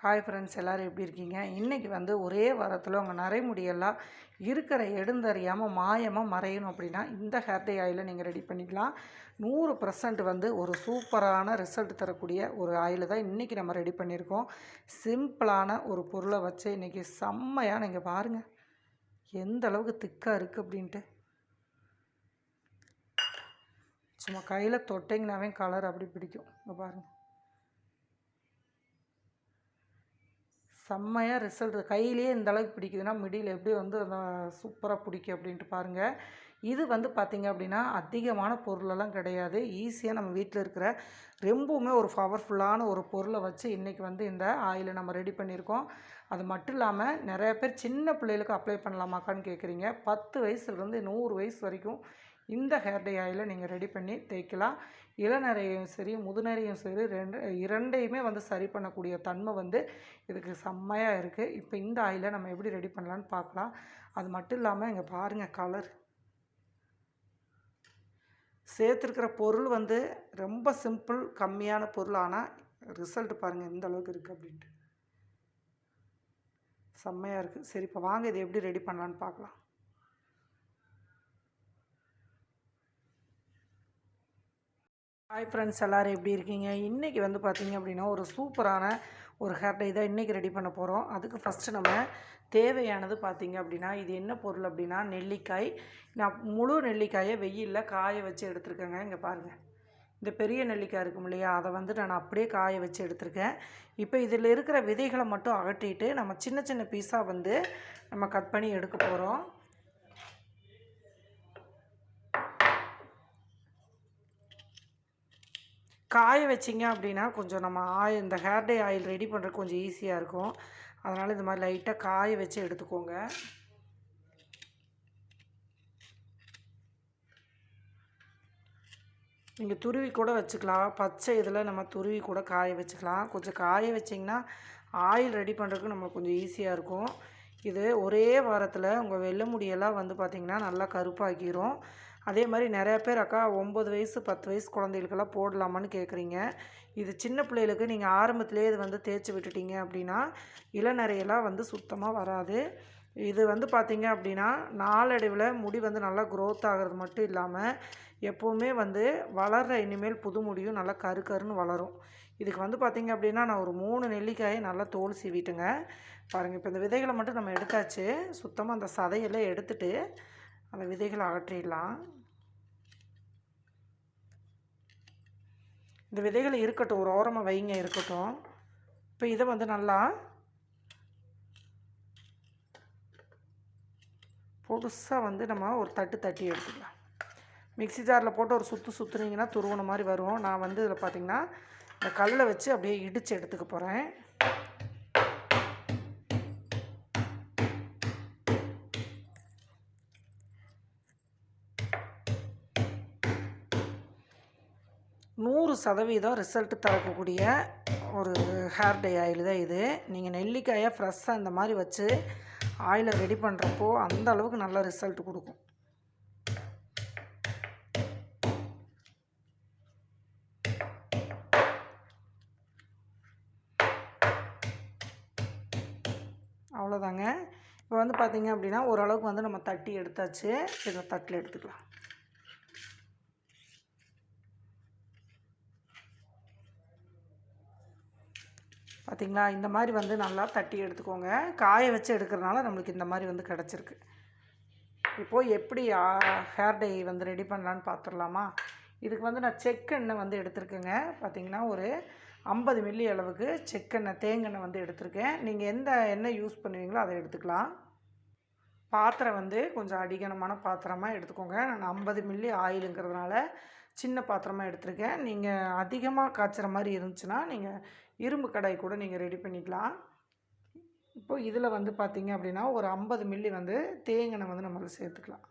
Hi friends எல்லோரும் எப்படி இருக்கீங்க? இன்றைக்கி வந்து ஒரே வாரத்தில் உங்கள் நரைமுடியெல்லாம் இருக்கிற எடுந்தறியாமல் மாயமாக மறையணும் அப்படின்னா இந்த ஹேர் டே ஆயிலை நீங்கள் ரெடி பண்ணிக்கலாம். நூறு பர்சன்ட் வந்து ஒரு சூப்பரான ரிசல்ட் தரக்கூடிய ஒரு ஆயில் தான் இன்றைக்கி நம்ம ரெடி பண்ணியிருக்கோம். சிம்பிளான ஒரு பொருளை வச்சு இன்றைக்கி செம்மையாக நீங்கள் பாருங்கள் எந்த அளவுக்கு திக்காக இருக்குது அப்படின்ட்டு. சும்மா கையில் தொட்டிங்கனாவே கலர் அப்படி பிடிக்கும். இங்கே பாருங்கள் செம்மையாக ரிசல்ட் கையிலேயே இந்த அளவுக்கு பிடிக்குதுன்னா மிடியில் எப்படி வந்து அந்த சூப்பராக பிடிக்கும் அப்படின்ட்டு பாருங்கள் இது வந்து பார்த்திங்க அப்படின்னா அதிகமான பொருளெல்லாம் கிடையாது. ஈஸியாக நம்ம வீட்டில் இருக்கிற ரொம்பவுமே ஒரு பவர்ஃபுல்லான ஒரு பொருளை வச்சு இன்றைக்கி வந்து இந்த ஆயிலை நம்ம ரெடி பண்ணியிருக்கோம். அது மட்டும் இல்லாமல் நிறைய பேர் சின்ன பிள்ளைகளுக்கு அப்ளை பண்ணலாமாக்கான்னு கேட்குறீங்க பத்து வயசுலேருந்து நூறு வயசு வரைக்கும் இந்த ஹேர் டே ஆயிலை நீங்கள் ரெடி பண்ணி தேய்க்கலாம். இளநரையும் சரி முதுநரையும் சரி ரெண்டு இரண்டையுமே வந்து சரி பண்ணக்கூடிய தன்மை வந்து இதுக்கு செம்மையாக இருக்குது இப்போ இந்த ஆயிலை நம்ம எப்படி ரெடி பண்ணலான்னு பார்க்கலாம் அது மட்டும் இல்லாமல் இங்கே பாருங்கள் கலர் சேர்த்துருக்கிற பொருள் வந்து ரொம்ப சிம்பிள் கம்மியான பொருள். ஆனால் ரிசல்ட் பாருங்கள் எந்த அளவுக்கு இருக்குது அப்படின்ட்டு. செம்மையாக இருக்குது சரி இப்போ வாங்க இதை எப்படி ரெடி பண்ணலான்னு பார்க்கலாம் ஹாய் ஃப்ரெண்ட்ஸ் எல்லோரும் எப்படி இருக்கீங்க? இன்றைக்கி வந்து பார்த்திங்க அப்படின்னா ஒரு சூப்பரான ஒரு ஹேர் டை தான் இன்றைக்கி ரெடி பண்ண போகிறோம் அதுக்கு ஃபஸ்ட்டு நம்ம தேவையானது பார்த்திங்க அப்படின்னா இது என்ன பொருள் அப்படின்னா நெல்லிக்காய். நான் முழு நெல்லிக்காயை வெயிலில் காய வச்சு எடுத்துருக்கேங்க. இங்கே பாருங்கள் இந்த பெரிய நெல்லிக்காய் இருக்கும் இல்லையா? அதை வந்து நான் அப்படியே காய வச்சு எடுத்திருக்கேன். இப்போ இதில் இருக்கிற விதைகளை மட்டும் அகற்றிட்டு நம்ம சின்ன சின்ன பீஸாக வந்து நம்ம கட் பண்ணி எடுக்க போகிறோம் காய வச்சிங்க அப்படின்னா கொஞ்சம் நம்ம ஆயில் இந்த ஹேர் டே ஆயில் ரெடி பண்ணுறதுக்கு கொஞ்சம் ஈஸியாக இருக்கும். அதனால் இந்த மாதிரி லைட்டாக காய வச்சு எடுத்துக்கோங்க. நீங்கள் துருவி கூட வச்சுக்கலாம். பச்சை இதில் நம்ம துருவி கூட காய வச்சுக்கலாம். கொஞ்சம் காய வச்சிங்கன்னா ஆயில் ரெடி பண்ணுறதுக்கு நம்ம கொஞ்சம் ஈஸியாக இருக்கும். இது ஒரே வாரத்தில் உங்கள் வெள்ளை முடியெல்லாம் வந்து பார்த்திங்கன்னா நல்லா கருப்பாக்கிரும் அதே மாதிரி நிறையா பேர் அக்கா ஒம்பது வயசு பத்து வயசு குழந்தைகளுக்கெல்லாம் போடலாமான்னு கேட்குறீங்க. இது சின்ன பிள்ளைகளுக்கு நீங்கள் ஆரம்பத்துலேயே இது வந்து தேய்ச்சி விட்டுட்டீங்க அப்படின்னா இளநரையெல்லாம் வந்து சுத்தமாக வராது. இது வந்து பார்த்திங்க அப்படின்னா நாளடைவில் முடி வந்து நல்லா க்ரோத் ஆகிறது மட்டும் இல்லாமல் எப்போவுமே வந்து வளர்கிற இனிமேல் புது முடியும் நல்லா கரு கருன்னு வளரும். இதுக்கு வந்து பார்த்திங்க அப்படின்னா நான் ஒரு மூணு நெல்லிக்காயை நல்லா தோல் சீவிட்டுங்க. பாருங்கள் இப்போ இந்த விதைகளை மட்டும் நம்ம எடுத்தாச்சு. சுத்தமாக அந்த சதையெல்லாம் எடுத்துகிட்டு அந்த விதைகளை அகற்றிடலாம். இந்த விதைகள் இருக்கட்டும் ஒரு ஓரமாக வைங்க இருக்கட்டும். இப்போ இதை வந்து நல்லா பொடுசாக வந்து நம்ம ஒரு தட்டு தட்டி எடுத்துக்கலாம். மிக்சி ஜாரில் போட்டு ஒரு சுற்று சுற்றுனீங்கன்னா துருவன மாதிரி வரும். நான் வந்து இதில் பார்த்திங்கன்னா இந்த கல்லை வச்சு அப்படியே இடித்து எடுத்துக்க போகிறேன் நூறு சதவீதம் ரிசல்ட் தரக்கூடிய ஒரு ஹேர் டே ஆயில் தான் இது. நீங்கள் நெல்லிக்காயை ஃப்ரெஷ்ஷாக இந்த மாதிரி வச்சு ஆயிலை ரெடி பண்ணுறப்போ அந்த அளவுக்கு நல்ல ரிசல்ட் கொடுக்கும். அவ்வளோதாங்க இப்போ வந்து பார்த்திங்க அப்படின்னா ஓரளவுக்கு வந்து நம்ம தட்டி எடுத்தாச்சு. இதை தட்டில் எடுத்துக்கலாம். பார்த்திங்களா இந்த மாதிரி வந்து நல்லா தட்டி எடுத்துக்கோங்க. காய வச்சு எடுக்கிறனால நம்மளுக்கு இந்த மாதிரி வந்து கிடச்சிருக்கு. இப்போது எப்படி ஹேர் டை வந்து ரெடி பண்ணலான்னு பார்த்துடலாமா இதுக்கு வந்து நான் செக்கெண்ணெய் வந்து எடுத்திருக்கேங்க. பார்த்திங்கன்னா ஒரு ஐம்பது மில்லி அளவுக்கு செக்கெண்ணெய் தேங்கெண்ணெய் வந்து எடுத்திருக்கேன். நீங்கள் எந்த எண்ணெய் யூஸ் பண்ணுவீங்களோ அதை எடுத்துக்கலாம். பாத்திரம் வந்து கொஞ்சம் அடிகனமான பாத்திரமாக எடுத்துக்கோங்க. நான் ஐம்பது மில்லி ஆயிலுங்கிறதுனால சின்ன பாத்திரமாக எடுத்திருக்கேன். நீங்கள் அதிகமாக காய்ச்சுற மாதிரி இருந்துச்சுன்னா நீங்கள் இரும்பு கடாய் கூட நீங்கள் ரெடி பண்ணிக்கலாம். இப்போ இதில் வந்து பார்த்திங்க அப்படின்னா ஒரு ஐம்பது மில்லி வந்து தேங்கெண்ணெய் வந்து நம்ம சேர்த்துக்கலாம்.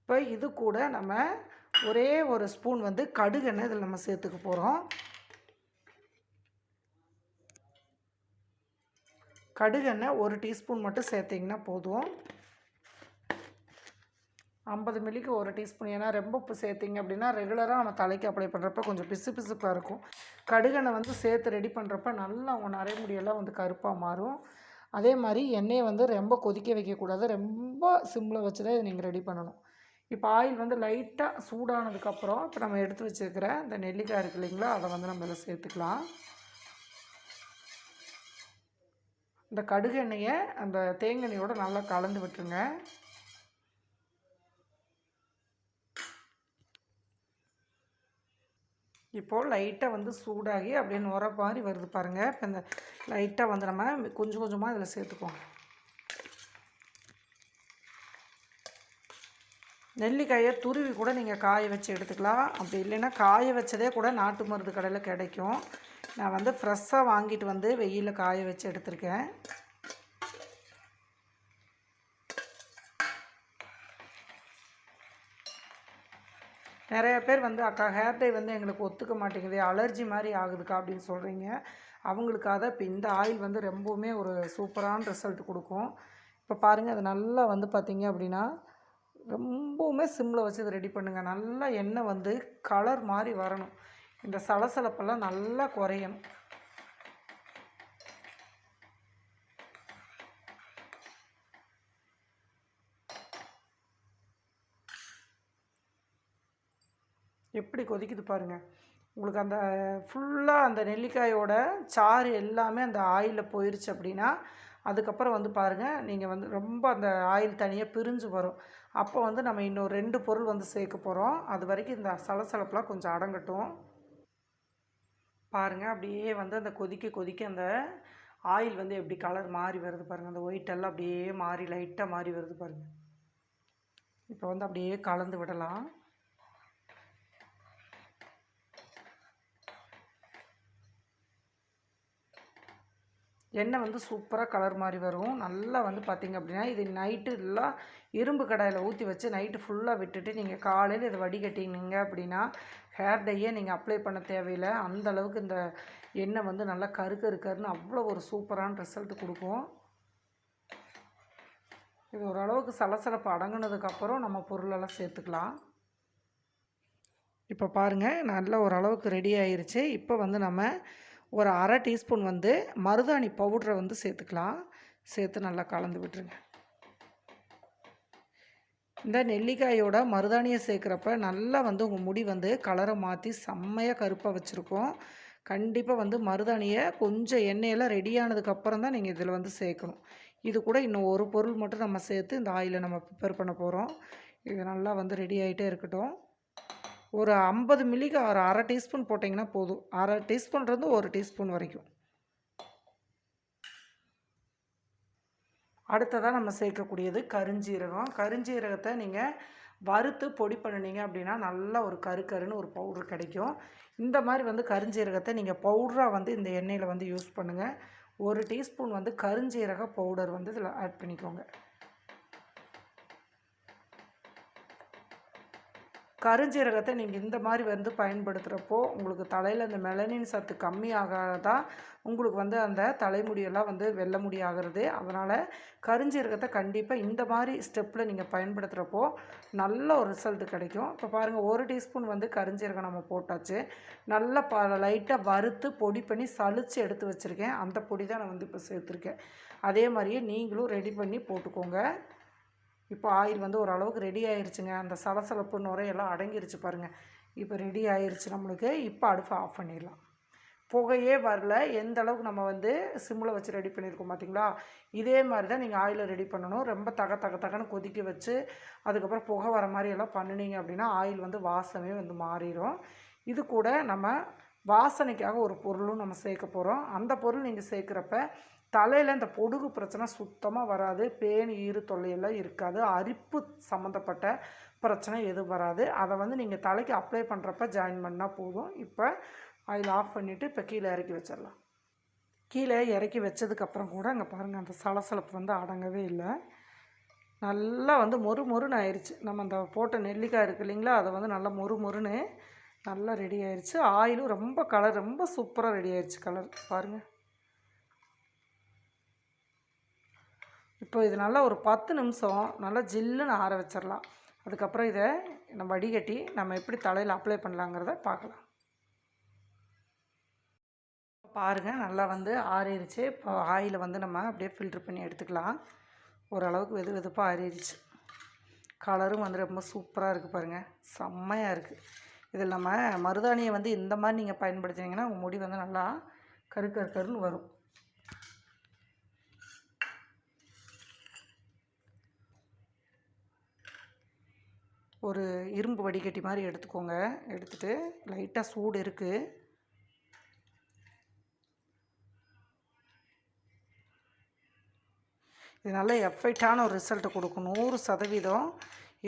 இப்போ இது கூட நம்ம ஒரே ஒரு ஸ்பூன் வந்து கடுகெண்ணெய் இதில் நம்ம சேர்த்துக்க போகிறோம் கடுகெண்ணெய் ஒரு டீஸ்பூன் மட்டும் சேர்த்திங்கன்னா போதும். ஐம்பது மில்லிக்கு ஒரு டீஸ்பூன். ஏன்னா ரொம்ப சேர்த்திங்க அப்படின்னா ரெகுலராக நம்ம தலைக்கு அப்ளை பண்ணுறப்ப கொஞ்சம் பிசு பிசுப்பாக இருக்கும். கடுகெண்ணெய் வந்து சேர்த்து ரெடி பண்ணுறப்ப நல்லா அவங்க நிறைய முடியெல்லாம் வந்து கருப்பாக மாறும். அதே மாதிரி எண்ணெயை வந்து ரொம்ப கொதிக்க வைக்கக்கூடாது. ரொம்ப சிம்மில் வச்சு தான் இதை நீங்கள் ரெடி பண்ணணும். இப்போ ஆயில் வந்து லைட்டாக சூடானதுக்கப்புறம் இப்போ நம்ம எடுத்து வச்சுருக்கிற இந்த நெல்லிக்காய் இருக்கு இல்லைங்களா அதை வந்து நம்ம இதில் சேர்த்துக்கலாம். இந்த கடுகு எண்ணெயை அந்த தேங்காய்யோட நல்லா கலந்து விட்டுருங்க. இப்போது லைட்டாக வந்து சூடாகி அப்படியே நுர மாதிரி வருது பாருங்கள் இப்போ இந்த லைட்டாக வந்து நம்ம கொஞ்சம் கொஞ்சமாக இதில் சேர்த்துக்குவோம் நெல்லிக்காயை துருவி கூட நீங்கள் காய வச்சு எடுத்துக்கலாம். அப்படி இல்லைன்னா காய வச்சதே கூட நாட்டு மருந்து கடையில் கிடைக்கும். நான் வந்து ஃப்ரெஷ்ஷாக வாங்கிட்டு வந்து வெயிலில் காய வச்சு எடுத்திருக்கேன். நிறைய பேர் வந்து அக்கா ஹேர் டை வந்து எங்களுக்கு ஒத்துக்க மாட்டேங்குது அலர்ஜி மாதிரி ஆகுதுக்கா? அப்படின்னு சொல்கிறீங்க அவங்களுக்காக இப்போ இந்த ஆயில் வந்து ரொம்பவுமே ஒரு சூப்பரான ரிசல்ட் கொடுக்கும். இப்போ பாருங்கள் அது நல்லா வந்து பார்த்திங்க அப்படின்னா ரொம்பவுமே சிம்மில் வச்சு இதை ரெடி பண்ணுங்கள் நல்லா எண்ணெய் வந்து கலர் மாதிரி வரணும். இந்த சலசலப்பெல்லாம் நல்லா குறையணும். எப்படி கொதிக்குது பாருங்கள் உங்களுக்கு அந்த ஃபுல்லாக அந்த நெல்லிக்காயோட சாறு எல்லாமே அந்த ஆயிலில் போயிடுச்சு அப்படின்னா அதுக்கப்புறம் வந்து பாருங்கள் நீங்கள் வந்து ரொம்ப அந்த ஆயில் தனியாக பிரிஞ்சு வரும். அப்போ வந்து நம்ம இன்னும் ரெண்டு பொருள் வந்து சேர்க்க போகிறோம் அது வரைக்கும் இந்த சலசலப்பெலாம் கொஞ்சம் அடங்கட்டும். பாருங்கள் அப்படியே வந்து அந்த கொதிக்க கொதிக்க அந்த ஆயில் வந்து எப்படி கலர் மாறி வருது பாருங்கள் அந்த ஒயிட் எல்லாம் அப்படியே மாறி லைட்டாக மாறி வருது பாருங்கள் இப்போ வந்து அப்படியே கலந்து விடலாம். எண்ணெய் வந்து சூப்பராக கலர் மாதிரி வரும். நல்லா வந்து பார்த்திங்க அப்படின்னா இது நைட்டு எல்லாம் இரும்பு கடாயில் ஊற்றி வச்சு நைட்டு ஃபுல்லாக விட்டுட்டு நீங்கள் காலையில் இதை வடிகட்டினீங்க அப்படின்னா ஹேர் டையே நீங்கள் அப்ளை பண்ண தேவையில்லை. அந்த அளவுக்கு இந்த எண்ணெய் வந்து நல்லா கருக்கு இருக்காருன்னு அவ்வளோ ஒரு சூப்பரான ரிசல்ட் கொடுக்கும். இது ஓரளவுக்கு சலசலப்பு அடங்குனதுக்கப்புறம் நம்ம பொருளெல்லாம் சேர்த்துக்கலாம். இப்போ பாருங்கள் நல்லா ஓரளவுக்கு ரெடி ஆயிடுச்சு இப்போ வந்து நம்ம ஒரு அரை டீஸ்பூன் வந்து மருதாணி பவுட்ரை வந்து சேர்த்துக்கலாம். சேர்த்து நல்லா கலந்து விட்டுருங்க. இந்த நெல்லிக்காயோட மருதாணியை சேர்க்குறப்ப நல்லா வந்து உங்கள் முடி வந்து கலரை மாற்றி செம்மையாக கருப்பாக வச்சுருக்கோம். கண்டிப்பாக வந்து மருதாணியை கொஞ்சம் எண்ணெயெல்லாம் ரெடி ஆனதுக்கப்புறம் தான் நீங்கள் இதில் வந்து சேர்க்கணும். இது கூட இன்னும் ஒரு பொருள் மட்டும் நம்ம சேர்த்து இந்த ஆயிலை நம்ம ப்ரிப்பேர் பண்ண போகிறோம் இது நல்லா வந்து ரெடி ஆகிட்டே இருக்கட்டும். ஒரு ஐம்பது மில்லிக்கு ஒரு அரை டீஸ்பூன் போட்டிங்கன்னா போதும். அரை டீஸ்பூன்லேருந்து ஒரு டீஸ்பூன் வரைக்கும். அடுத்ததாக நம்ம சேர்க்கக்கூடியது கருஞ்சீரகம். கருஞ்சீரகத்தை நீங்கள் வறுத்து பொடி பண்ணினீங்க அப்படின்னா நல்ல ஒரு கருக்கருன்னு ஒரு பவுட்ரு கிடைக்கும். இந்த மாதிரி வந்து கருஞ்சீரகத்தை நீங்கள் பவுடராக வந்து இந்த எண்ணெயில் வந்து யூஸ் பண்ணுங்கள் ஒரு டீஸ்பூன் வந்து கருஞ்சீரக பவுடர் வந்து இதில் ஆட் பண்ணிக்கோங்க. கருஞ்சீரகத்தை நீங்கள் இந்த மாதிரி வந்து பயன்படுத்துகிறப்போ உங்களுக்கு தலையில் அந்த மெலனின் சத்து கம்மியாகாதான் உங்களுக்கு வந்து அந்த தலைமுடியெல்லாம் வந்து வெல்ல முடியாகிறது. அதனால் கருஞ்சீரகத்தை கண்டிப்பாக இந்த மாதிரி ஸ்டெப்பில் நீங்கள் பயன்படுத்துகிறப்போ நல்ல ஒரு ரிசல்ட் கிடைக்கும். இப்போ பாருங்கள் ஒரு டீஸ்பூன் வந்து கருஞ்சீரகம் நம்ம போட்டாச்சு. நல்லா ப லைட்டாக வறுத்து பொடி பண்ணி சளிச்சு எடுத்து வச்சுருக்கேன். அந்த பொடி தான் நான் வந்து இப்போ சேர்த்துருக்கேன். அதே மாதிரியே நீங்களும் ரெடி பண்ணி போட்டுக்கோங்க. இப்போ ஆயில் வந்து ஓரளவுக்கு ரெடி ஆயிருச்சுங்க. அந்த சலசலப்பு நுரையெல்லாம் அடங்கிருச்சு பாருங்கள் இப்போ ரெடி ஆயிருச்சு நம்மளுக்கு. இப்போ அடுப்பை ஆஃப் பண்ணிடலாம். புகையே வரல. எந்த அளவுக்கு நம்ம வந்து சிம்மில் வச்சு ரெடி பண்ணியிருக்கோம் பார்த்தீங்களா? இதே மாதிரி தான் நீங்கள் ஆயிலை ரெடி பண்ணணும். ரொம்ப தக தக தகன்னு கொதிக்க வச்சு அதுக்கப்புறம் புகை வர மாதிரி எல்லாம் பண்ணினீங்க அப்படின்னா ஆயில் வந்து வாசமே வந்து மாறிடும் இது கூட நம்ம வாசனைக்காக ஒரு பொருளும் நம்ம சேர்க்க போகிறோம் அந்த பொருள் நீங்கள் சேர்க்குறப்ப தலையில் இந்த பொடுகு பிரச்சனை சுத்தமாக வராது. பேன் ஈறு தொல்லையெல்லாம் இருக்காது. அரிப்பு சம்மந்தப்பட்ட பிரச்சனை எதுவும் வராது. அதை வந்து நீங்கள் தலைக்கு அப்ளை பண்ணுறப்ப ஜாயின் பண்ணால் போதும். இப்போ அதில் ஆஃப் பண்ணிவிட்டு இப்போ கீழே இறக்கி வச்சிடலாம். கீழே இறக்கி வச்சதுக்கப்புறம் கூட அங்கே பாருங்கள் அந்த சலசலப்பு வந்து அடங்கவே இல்லை. நல்லா வந்து மொறு மொறுன்னு ஆயிடுச்சு நம்ம அந்த போட்ட நெல்லிக்காய் இருக்குது இல்லைங்களா அதை வந்து நல்லா மொறு மொறுன்னு நல்லா ரெடி ஆயிடுச்சு ஆயிலும் ரொம்ப கலர் ரொம்ப சூப்பராக ரெடி ஆயிடுச்சு கலர் பாருங்கள் இப்போ இது நல்லா ஒரு பத்து நிமிஷம் நல்லா ஜில்லுன்னு ஆற வச்சிடலாம் அதுக்கப்புறம் இதை நம்ம வடிகட்டி நம்ம எப்படி தலையில் அப்ளை பண்ணலாங்கிறத பார்க்கலாம். பாருங்கள் நல்லா வந்து ஆறிடுச்சு இப்போ ஆயில் வந்து நம்ம அப்படியே ஃபில்ட்ரு பண்ணி எடுத்துக்கலாம். ஓரளவுக்கு வெது வெதுப்பாக ஆறிடுச்சு கலரும் வந்து ரொம்ப சூப்பராக இருக்குது பாருங்கள் செம்மையாக இருக்குது இதில் நம்ம மருதாணியை வந்து இந்த மாதிரி நீங்கள் பயன்படுத்தினீங்கன்னா உங்கள் முடி வந்து நல்லா கரு கரு கருன்னு வரும். ஒரு இரும்பு வடிகட்டி மாதிரி எடுத்துக்கோங்க. எடுத்துகிட்டு லைட்டாக சூடு இருக்குது இது நல்ல எஃபெக்டான ஒரு ரிசல்ட்டை கொடுக்கும். நூறு சதவீதம்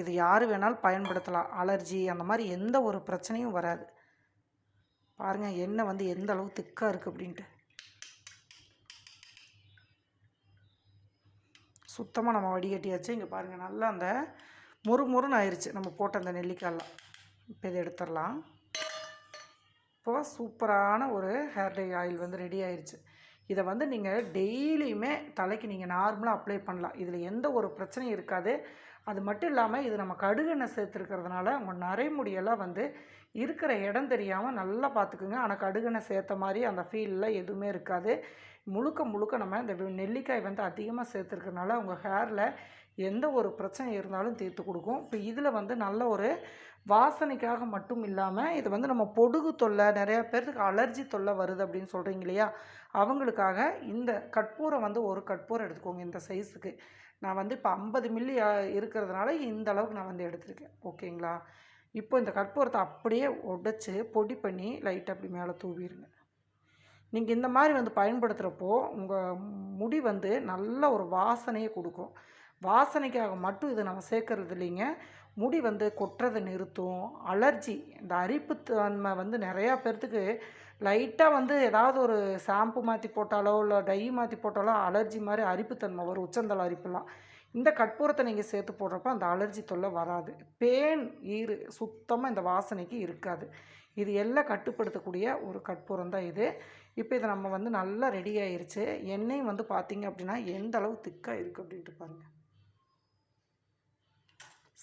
இது யார் வேணாலும் பயன்படுத்தலாம். அலர்ஜி அந்த மாதிரி எந்த ஒரு பிரச்சனையும் வராது. பாருங்கள் எண்ணெய் வந்து எந்த அளவு திக்காக இருக்குது அப்படின்ட்டு. சுத்தமாக நம்ம வடிகட்டியாச்சு. இங்கே பாருங்கள் நல்லா அந்த முறு முறுன்னு ஆயிடுச்சு நம்ம போட்ட அந்த நெல்லிக்காயெலாம் இப்போ இதை எடுத்துடலாம். இப்போது சூப்பரான ஒரு ஹேர் டை ஆயில் வந்து ரெடி ஆயிடுச்சு இதை வந்து நீங்கள் டெய்லியுமே தலைக்கு நீங்கள் நார்மலாக அப்ளை பண்ணலாம். இதில் எந்த ஒரு பிரச்சனையும் இருக்காது. அது மட்டும் இல்லாமல் இது நம்ம கடுகெண்ணெய் சேர்த்துருக்கிறதுனால உங்கள் நரைமுடியெல்லாம் வந்து இருக்கிற இடம் தெரியாமல் நல்லா பார்த்துக்குங்க. ஆனால் கடுகெண்ணெய் சேர்த்த மாதிரி அந்த ஃபீலில் எதுவுமே இருக்காது. முழுக்க முழுக்க நம்ம இந்த நெல்லிக்காய் வந்து அதிகமாக சேர்த்துருக்கறனால உங்கள் ஹேரில் எந்த ஒரு பிரச்சனை இருந்தாலும் தீர்த்து கொடுக்கும். இப்போ இதில் வந்து நல்ல ஒரு வாசனைக்காக மட்டும் இல்லாமல் இது வந்து நம்ம பொடுகு தொல்லை நிறையா பேர்த்துக்கு அலர்ஜி தொல்லை வருது அப்படின்னு சொல்கிறீங்க இல்லையா? அவங்களுக்காக இந்த கற்பூரம் வந்து ஒரு கற்பூரம் எடுத்துக்கோங்க இந்த சைஸுக்கு நான் வந்து இப்போ ஐம்பது மில்லி இருக்கிறதுனால இந்த அளவுக்கு நான் வந்து எடுத்திருக்கேன். ஓகேங்களா? இப்போ இந்த கற்பூரத்தை அப்படியே உடைச்சி பொடி பண்ணி லைட்டாக அப்படி மேலே தூவிடுங்க நீங்கள் இந்த மாதிரி வந்து பயன்படுத்துகிறப்போ உங்கள் முடி வந்து நல்ல ஒரு வாசனையை கொடுக்கும். வாசனைக்காக மட்டும் இதை நம்ம சேர்க்கறது இல்லைங்க. முடி வந்து கொட்டுறதை நிறுத்தும். அலர்ஜி இந்த அரிப்பு தன்மை வந்து நிறையா பேர்த்துக்கு லைட்டாக வந்து ஏதாவது ஒரு ஷாம்பு மாற்றி போட்டாலோ இல்லை டை மாற்றி போட்டாலோ அலர்ஜி மாதிரி அரிப்புத்தன்மை வரும். உச்சந்தலை அரிப்புலாம். இந்த கற்பூரத்தை நீங்கள் சேர்த்து போடுறப்ப அந்த அலர்ஜி தொல்லை வராது. பேன் ஈறு சுத்தமாக இந்த வாசனைக்கு இருக்காது. இது எல்லாம் கட்டுப்படுத்தக்கூடிய ஒரு கற்பூரம் தான் இது. இப்போ இதை நம்ம வந்து நல்லா ரெடி ஆயிடுச்சு எண்ணெய் வந்து பார்த்திங்க அப்படின்னா எந்த அளவு திக்காக இருக்குது அப்படின்ட்டு பாருங்கள்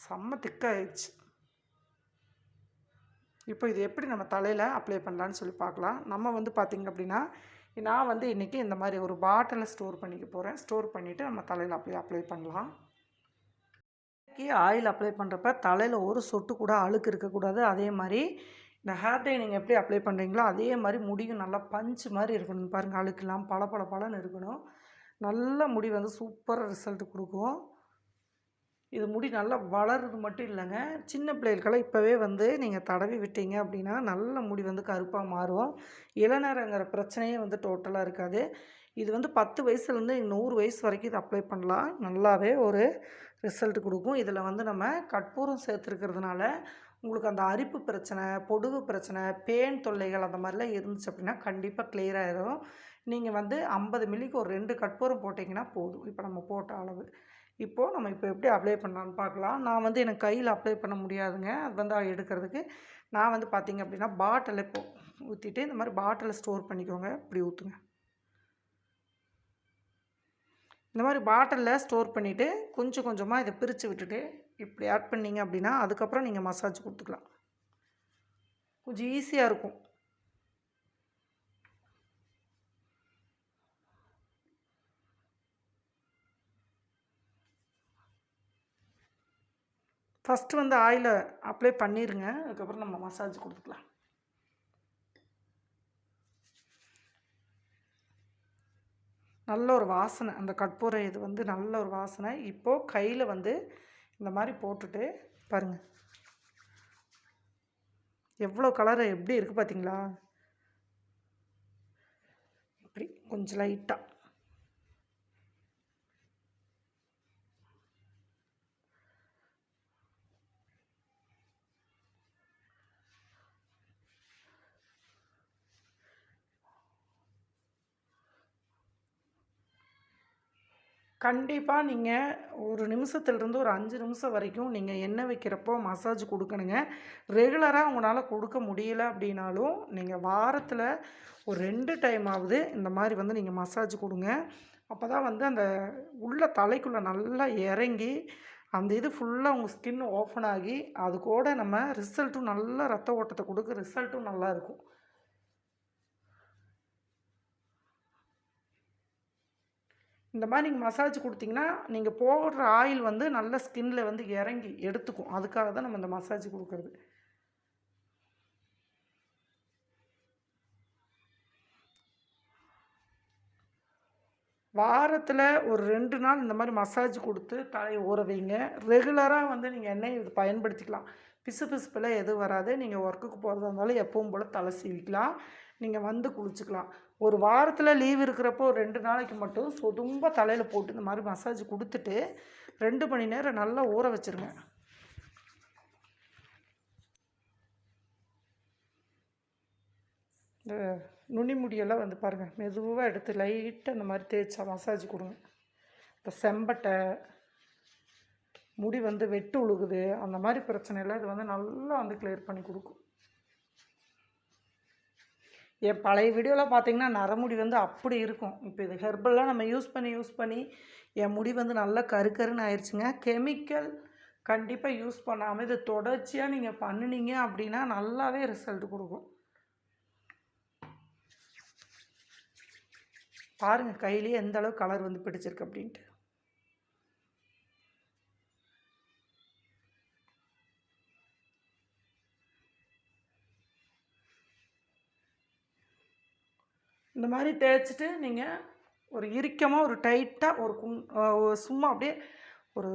செம்ம திக்காகிடுச்சு இப்போ இது எப்படி நம்ம தலையில் அப்ளை பண்ணலான்னு சொல்லி பார்க்கலாம். நம்ம வந்து பார்த்திங்க அப்படின்னா நான் வந்து இன்றைக்கி இந்த மாதிரி ஒரு பாட்டிலை ஸ்டோர் பண்ணிக்க போகிறேன் ஸ்டோர் பண்ணிவிட்டு நம்ம தலையில் அப்ளை அப்ளை பண்ணலாம். ஆயில் அப்ளை பண்ணுறப்ப தலையில் ஒரு சொட்டு கூட அழுக்கு இருக்கக்கூடாது. அதே மாதிரி இந்த ஹேர் டை நீங்கள் எப்படி அப்ளை பண்ணுறீங்களோ அதே மாதிரி முடியும் நல்லா பஞ்சு மாதிரி இருக்கணும். பாருங்கள் அழுக்கெல்லாம் பல பல பலன்னு இருக்கணும். நல்ல முடி வந்து சூப்பராக ரிசல்ட் கொடுக்கும். இது முடி நல்லா வளருது மட்டும் இல்லைங்க. சின்ன பிள்ளைகளுக்கெல்லாம் இப்போவே வந்து நீங்கள் தடவி விட்டீங்க அப்படின்னா நல்ல முடி வந்து கருப்பாக மாறும். இளநரங்கிற பிரச்சனையே வந்து டோட்டலாக இருக்காது. இது வந்து பத்து வயசுலேருந்து நூறு வயசு வரைக்கும் இது அப்ளை பண்ணலாம். நல்லாவே ஒரு ரிசல்ட் கொடுக்கும். இதில் வந்து நம்ம கற்பூரம் சேர்த்துருக்கிறதுனால உங்களுக்கு அந்த அரிப்பு பிரச்சனை பொடுகு பிரச்சனை பேன் தொல்லைகள் அந்த மாதிரிலாம் இருந்துச்சு அப்படின்னா கண்டிப்பாக கிளியர் ஆகிடும் நீங்கள் வந்து ஐம்பது மில்லிக்கு ஒரு ரெண்டு கற்பூரம் போட்டிங்கன்னா போதும். இப்போ நம்ம போட்ட அளவு. இப்போது நம்ம இப்போ எப்படி அப்ளை பண்ணலான்னு பார்க்கலாம். நான் வந்து எனக்கு கையில் அப்ளை பண்ண முடியாதுங்க. அது வந்து எடுக்கிறதுக்கு. நான் வந்து பார்த்திங்க அப்படின்னா பாட்டில் இப்போ ஊற்றிட்டு இந்த மாதிரி பாட்டிலை ஸ்டோர் பண்ணிக்கோங்க. இப்படி ஊற்றுங்க இந்த மாதிரி பாட்டிலில் ஸ்டோர் பண்ணிவிட்டு கொஞ்சம் கொஞ்சமாக இதை பிரித்து விட்டுட்டு இப்படி ஆட் பண்ணிங்க அப்படின்னா அதுக்கப்புறம் நீங்கள் மசாஜ் கொடுத்துக்கலாம். கொஞ்சம் ஈஸியாக இருக்கும். ஃபஸ்ட்டு வந்து ஆயிலை அப்ளை பண்ணிடுங்க அதுக்கப்புறம் நம்ம மசாஜ் கொடுத்துக்கலாம். நல்ல ஒரு வாசனை. அந்த கற்பூரை இது வந்து நல்ல ஒரு வாசனை. இப்போது கையில் வந்து இந்த மாதிரி போட்டுட்டு பாருங்கள் எவ்வளோ கலர் எப்படி இருக்குது பார்த்தீங்களா இப்படி கொஞ்சம் லைட்டாக கண்டிப்பாக நீங்கள் ஒரு நிமிஷத்துலேருந்து ஒரு அஞ்சு நிமிஷம் வரைக்கும் நீங்கள் எண்ணெய் வைக்கிறப்போ மசாஜ் கொடுக்கணுங்க. ரெகுலராக உங்களால் கொடுக்க முடியல அப்படின்னாலும் நீங்கள் வாரத்தில் ஒரு ரெண்டு டைமாவது இந்த மாதிரி வந்து நீங்கள் மசாஜ் கொடுங்க. அப்போ தான் வந்து அந்த உள்ள தலைக்குள்ளே நல்லா இறங்கி அந்த இது ஃபுல்லாக உங்கள் ஸ்கின் ஓப்பன் ஆகி அது கூட நம்ம ரிசல்ட்டும் நல்ல ரத்த ஓட்டத்தை கொடுக்க ரிசல்ட்டும் நல்லாயிருக்கும் இந்த மாதிரி நீங்கள் மசாஜ் கொடுத்தீங்கன்னா நீங்கள் போடுற ஆயில் வந்து நல்ல ஸ்கின்ல வந்து இறங்கி எடுத்துக்கும். அதுக்காக தான் நம்ம இந்த மசாஜ் கொடுக்குறது. வாரத்தில் ஒரு ரெண்டு நாள் இந்த மாதிரி மசாஜ் கொடுத்து தலையை ஊற வைங்க. ரெகுலராக வந்து நீங்கள் எண்ணெய் இது பயன்படுத்திக்கலாம். பிசு பிசுப்பில் எதுவும் வராது. நீங்கள் ஒர்க்குக்கு போகிறதா இருந்தாலும் எப்பவும் போல் தலை சீவிக்கலாம். நீங்கள் வந்து குளிச்சுக்கலாம். ஒரு வாரத்தில் லீவ் இருக்கிறப்போ ஒரு ரெண்டு நாளைக்கு மட்டும் சொதும்ப தலையில் போட்டு இந்த மாதிரி மசாஜ் கொடுத்துட்டு ரெண்டு மணி நேரம் நல்லா ஊற வச்சுருங்க. இந்த நுனி முடியெல்லாம் வந்து பாருங்கள் மெதுவாக எடுத்து லைட்டாக இந்த மாதிரி தேய்ச்சா மசாஜ் கொடுங்க. இப்போ செம்பட்டை முடி வந்து வெட்டு உழுகுது அந்த மாதிரி பிரச்சனையெல்லாம் இது வந்து நல்லா வந்து கிளியர் பண்ணி கொடுக்கும். என் பழைய வீடியோவில் பார்த்தீங்கன்னா நரமுடி வந்து அப்படி இருக்கும். இப்போ இது ஹெர்பல்லாம் நம்ம யூஸ் பண்ணி யூஸ் பண்ணி என் முடி வந்து நல்லா கருக்கருன்னு ஆயிடுச்சுங்க கெமிக்கல் கண்டிப்பாக யூஸ் பண்ணாமல் இது தொடர்ச்சியாக நீங்கள் பண்ணினீங்க அப்படின்னா நல்லாவே ரிசல்ட் கொடுக்கும். பாருங்கள் கையிலேயே எந்த அளவு கலர் வந்து பிடிச்சிருக்கு அப்படின்ட்டு. இந்த மாதிரி தேய்ச்சிட்டு நீங்கள் ஒரு இறுக்கமாக ஒரு டைட்டாக ஒரு குங் சும்மா அப்படியே ஒரு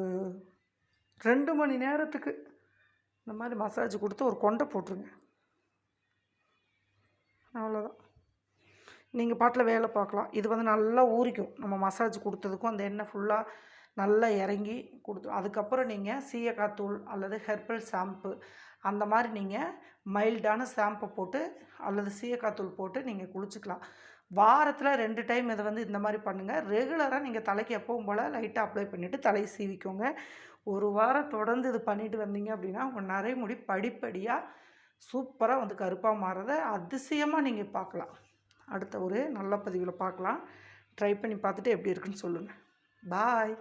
ரெண்டு மணி நேரத்துக்கு இந்த மாதிரி மசாஜ் கொடுத்து ஒரு கொண்டை போட்டுருங்க. அவ்வளோதான் நீங்கள் பாட்டில் வேலை பார்க்கலாம். இது வந்து நல்லா ஊறிக்கும். நம்ம மசாஜ் கொடுத்ததுக்கும் அந்த எண்ணெய் ஃபுல்லாக நல்லா இறங்கி கொடுத்து அதுக்கப்புறம் நீங்கள் சீயக்காத்தூள் அல்லது ஹெர்பல் ஷாம்பு அந்த மாதிரி நீங்கள் மைல்டான ஷாம்பை போட்டு அல்லது சீயக்காத்தூள் போட்டு நீங்கள் குளிச்சுக்கலாம். வாரத்தில் ரெண்டு டைம் இதை வந்து இந்த மாதிரி பண்ணுங்கள் ரெகுலராக நீங்கள் தலைக்கு எப்பவும் போல் லைட்டாக அப்ளை பண்ணிவிட்டு தலையை சீவிக்கோங்க. ஒரு வாரம் தொடர்ந்து இது பண்ணிட்டு வந்தீங்க அப்படின்னா உங்கள் நரைமுடி படிப்படியாக சூப்பராக வந்து கருப்பாக மாறதை அதிசயமாக நீங்கள் பார்க்கலாம். அடுத்த ஒரு நல்ல பதிவில் பார்க்கலாம். ட்ரை பண்ணி பார்த்துட்டு எப்படி இருக்குன்னு சொல்லுங்கள் பாய்